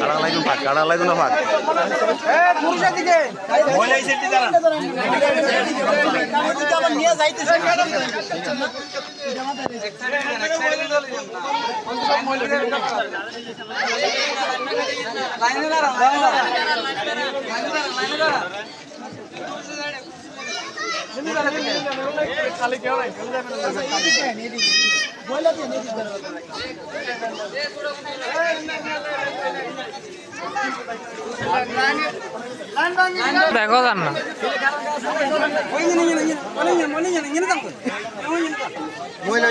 কাড়া লাগুন ফাঁক কাড়া লাগুন ফাঁক দেখো যান না মহিলা